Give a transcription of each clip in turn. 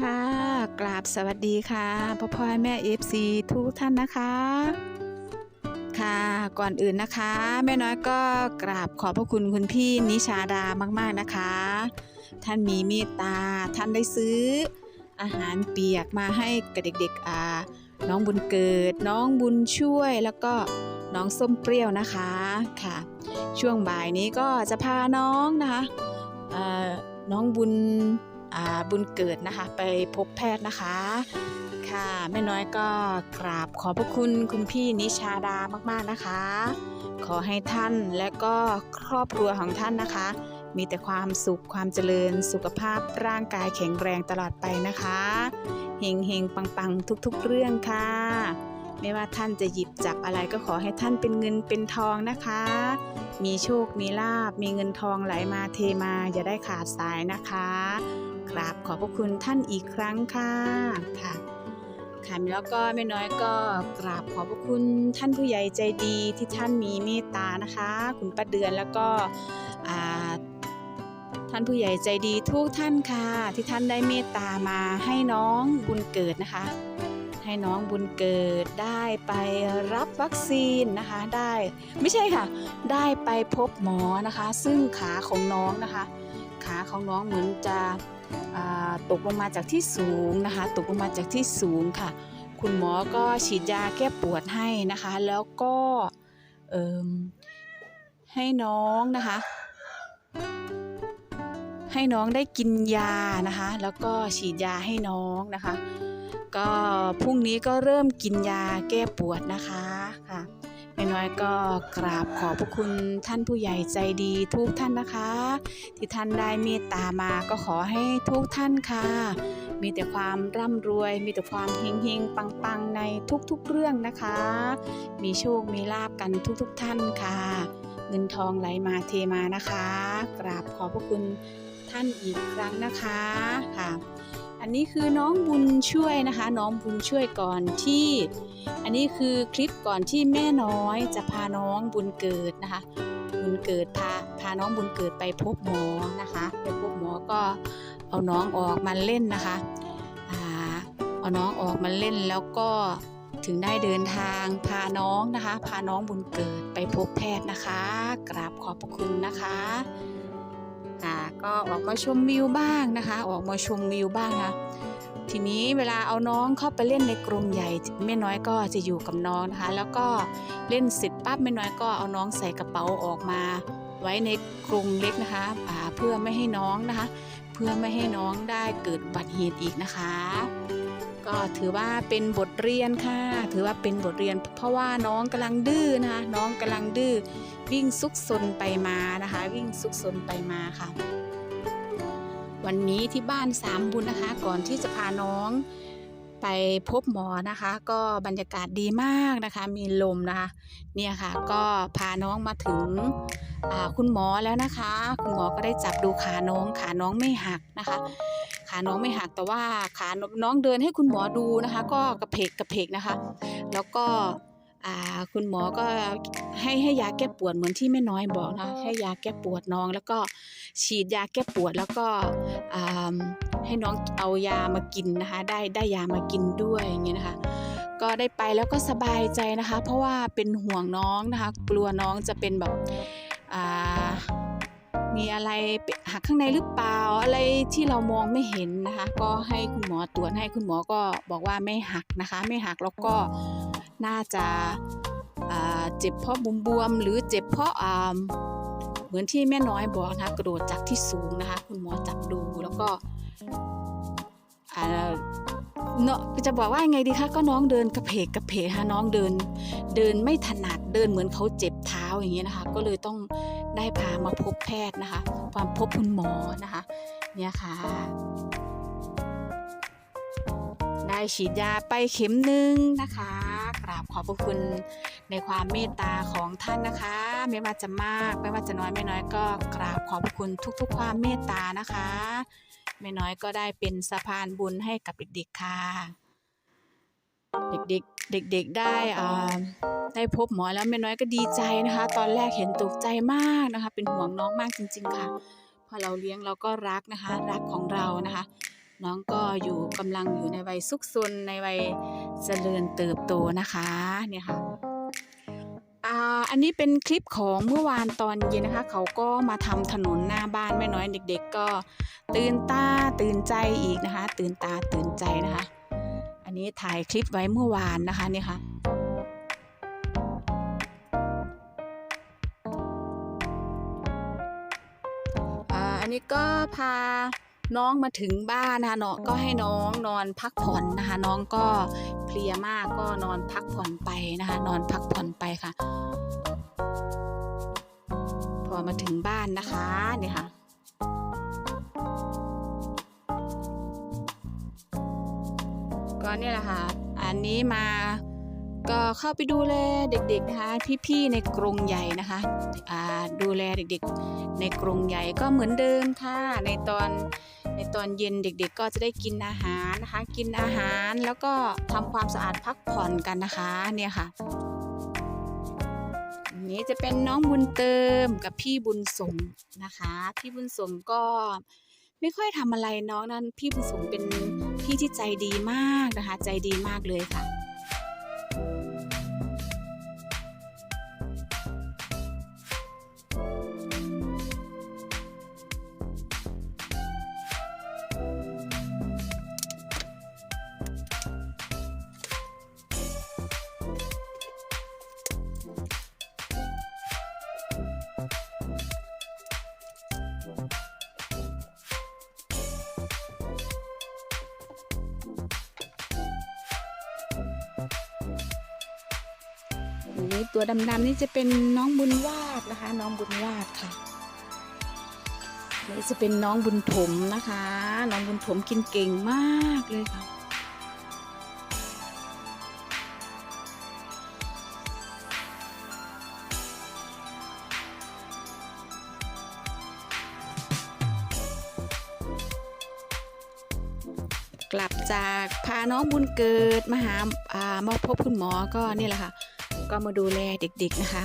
ค่ะ กราบสวัสดีค่ะพ่อพ่อแม่เอฟซีทุกท่านนะคะ ค่ะก่อนอื่นนะคะ แม่น้อยก็กราบขอบพระคุณคุณพี่นิชาดามาก ๆนะคะ ท่านมีเมตตาท่านได้ซื้อ อาหารเปียกมาให้กับเด็กๆอ่าน้องบุญเกิด น้องบุญช่วยแล้วก็น้องส้มเปรี้ยวนะคะค่ะ ช่วงบ่ายนี้ก็จะพาน้องนะคะอ่อน้องบุญ บุญเกิดนะคะ ไปพบแพทย์นะคะ ค่ะแม่น้อยก็กราบขอบพระคุณคุณพี่นิชาดามากๆนะคะ ขอให้ท่านและก็ครอบครัวของท่านนะคะ มีแต่ความสุขความเจริญสุขภาพร่างกายแข็งแรงตลอดไปนะคะเฮงเฮงปังปังทุกๆ เรื่องค่ะ ไม่ว่าท่านจะหยิบจับอะไรก็ขอให้ท่านเป็นเงินเป็นทองนะคะ มีโชคมีลาบมีเงินทองไหลมาเทมาอย่าได้ขาดสายนะคะ กราบขอบพระคุณท่านอีกครั้งค่ะค่ะค่ะแล้วก็แม่น้อยก็กราบขอบพระคุณท่านผู้ใหญ่ใจดีที่ท่านมีเมตตานะคะ คุณป้าเดือนแล้วก็ท่านผู้ใหญ่ใจดีทุกท่านค่ะ ที่ท่านได้เมตตามาให้น้องบุญเกิดนะคะ ให้น้องบุญเกิดได้ไปรับวัคซีนนะคะได้ไม่ใช่ค่ะ ได้ไปพบหมอนะคะ ซึ่งขาของน้องนะคะ ขาของน้องเหมือนจะ ตกลงมาจากที่สูงนะคะ ตกลงมาจากที่สูงค่ะ คุณหมอก็ฉีดยาแก้ปวดให้นะคะ แล้วก็ให้น้องนะคะ ให้น้องได้กินยานะคะ แล้วก็ฉีดยาให้น้องนะคะ ก็พรุ่งนี้ก็เริ่มกินยาแก้ปวดนะคะ อยก็กราบขอบพระคุณท่านผู้ใหญ่ใจดีทุกท่านนะคะ ที่ท่านได้เมตตามาก็ขอให้ทุกท่านค่ะ มีแต่ความร่ำรวย มีแต่ความเฮงเฮงปังปังๆในทุกๆเรื่องนะคะ มีโชคมีลาบกันทุกๆท่านค่ะ เงินทองไหลมาเทมานะคะ กราบขอบพระคุณท่านอีกครั้งนะคะค่ะ อันนี้คือน้องบุญช่วยนะคะ น้องบุญช่วยก่อนที่ อันนี้คือคลิปก่อนที่แม่น้อยจะพาน้องบุญเกิดนะคะ บุญเกิดพาพาน้องบุญเกิดไปพบหมอนะคะไปพบหมอก็เอาน้องออกมาเล่นนะคะเอาน้องออกมาเล่นแล้วก็ถึงได้เดินทางพาน้องนะคะ พาน้องบุญเกิดไปพบแพทย์นะคะ กราบขอบพระคุณนะคะ ก็ออกมาชมวิวบ้างนะคะ ออกมาชมวิวบ้างนะทีนี้เวลาเอาน้องเข้าไปเล่นในกรงใหญ่แม่น้อยก็จะอยู่กับน้องนะคะ แล้วก็เล่นเสร็จปั๊บแม่น้อยก็เอาน้องใส่กระเป๋าออกมา ไว้ในกรงเล็กนะคะเพื่อไม่ให้น้องนะคะ เพื่อไม่ให้น้องได้เกิดอุบัติเหตุอีกนะคะ ก็ถือว่าเป็นบทเรียนค่ะ ถือว่าเป็นบทเรียน เพราะว่าน้องกำลังดื้อนะคะ น้องกำลังดื้อวิ่งซุกซนไปมานะคะ วิ่งซุกซนไปมาค่ะ วันนี้ที่บ้านสามบุญนะคะ ก่อนที่จะพาน้องไปพบหมอนะคะ ก็บรรยากาศดีมากนะคะ มีลมนะคะ เนี่ยค่ะ ก็พาน้องมาถึงคุณหมอแล้วนะคะ คุณหมอก็ได้จับดูขาน้อง ขาน้องไม่หักนะคะ ขาน้องไม่หักแต่ว่าขาน้องเดินให้คุณหมอดูนะคะ ก็กระเพกกระเพกนะคะ แล้วก็ คุณหมอก็ให้ให้ยาแก้ปวดเหมือนที่แม่น้อยบอกนะให้ยาแก้ปวดน้อง แล้วก็ฉีดยาแก้ปวดแล้วก็อ่าให้น้องเอายามากินนะคะ ได้ได้ยามากินด้วยอย่างเงี้ยนะคะ ก็ได้ไปแล้วก็สบายใจนะคะ เพราะว่าเป็นห่วงน้องนะคะ กลัวน้องจะเป็นแบบอ่ามีอะไรหักข้างในหรือเปล่าอะไรที่เรามองไม่เห็นนะคะ ก็ให้คุณหมอตรวจให้คุณหมอก็บอกว่าไม่หักนะคะ ไม่หักแล้วก็ น่าจะเจ็บเพราะบุมบวมๆหรือเจ็บเพราะเหมือนที่แม่น้อยบอกนะคะกระโดดจากที่สูงนะคะ คุณหมอจับดูแล้วก็เนาะจะบอกว่าไงดีคะก็น้องเดินกระเพกกระเพกฮะน้องเดิน เดินไม่ถนัดเดินเหมือนเขาเจ็บเท้าอย่างเงี้ยนะคะ ก็เลยต้องได้พามาพบแพทย์นะคะความพบคุณหมอนะคะเนี่ยค่ะ ได้ฉีดยาไปเข็มหนึ่งนะคะ ราบขอบพระคุณในความเมตตาของท่านนะคะ ไม่ว่าจะมากไม่ว่าจะน้อยไม่น้อยก็กราบขอบพระคุณทุก ๆ ความเมตตานะคะแม่น้อยก็ได้เป็นสะพานบุญให้กับเด็กๆค่ะ เด็กๆเด็กๆได้อ่าได้พบหมอแล้วแม่น้อยก็ดีใจนะคะ ตอนแรกเห็นตกใจมากนะคะ เป็นห่วงน้องมากจริง ๆ ค่ะ พอเราเลี้ยงเราก็รักนะคะ รักของเรานะคะ น้องก็อยู่กำลังอยู่ในวัยซุกซนในวัยเจริญเติบโตนะคะเนี่ยค่ะอ่าอันนี้เป็นคลิปของเมื่อวานตอนเย็นนะคะ เขาก็มาทำถนนหน้าบ้านแม่น้อยเด็ก ๆ ก็ตื่นตาตื่นใจอีกนะคะ ตื่นตาตื่นใจนะคะ อันนี้ถ่ายคลิปไว้เมื่อวานนะคะนี่ค่ะอ่าอันนี้ก็พา น้องมาถึงบ้านนะคะเนาะก็ให้น้องนอนพักผ่อนนะคะ น้องก็เพลียมากก็นอนพักผ่อนไปนะคะ นอนพักผ่อนไปค่ะ พอมาถึงบ้านนะคะเนี่ยค่ะก็เนี่ยแหละค่ะ อันนี้มา ก็เข้าไปดูแลเด็กๆนะคะพี่ๆในกรงใหญ่นะคะดูแลเด็กๆ ในกรงใหญ่ก็เหมือนเดิมค่ะในตอนในตอนเย็นเด็กๆ ก็จะได้กินอาหารนะคะ กินอาหารแล้วก็ทำความสะอาดพักผ่อนกันนะคะเนี่ยค่ะนี้จะเป็นน้องบุญเติมกับพี่บุญสมนะคะ พี่บุญสมก็ไม่ค่อยทำอะไรน้องนั้น พี่บุญสมเป็นพี่ที่ใจดีมากนะคะ ใจดีมากเลยค่ะ นี้ตัวดำๆนี่จะเป็นน้องบุญวาดนะคะ น้องบุญวาดค่ะนี่จะเป็นน้องบุญถมนะคะ น้องบุญถมกินเก่งมากเลยค่ะ กลับจากพาน้องบุญเกิดมาหามาพบคุณหมอก็นี่แหละค่ะ ก็มาดูแลเด็กๆนะคะ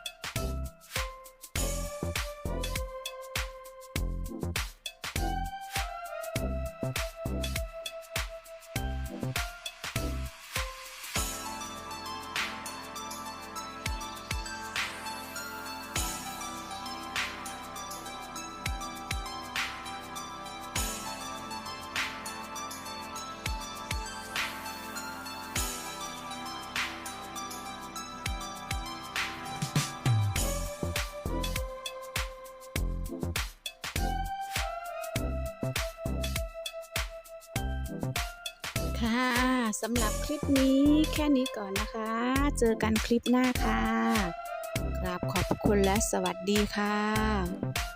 ค่ะสำหรับคลิปนี้แค่นี้ก่อนนะคะ เจอกันคลิปหน้าค่ะกราบขอบคุณและสวัสดีค่ะ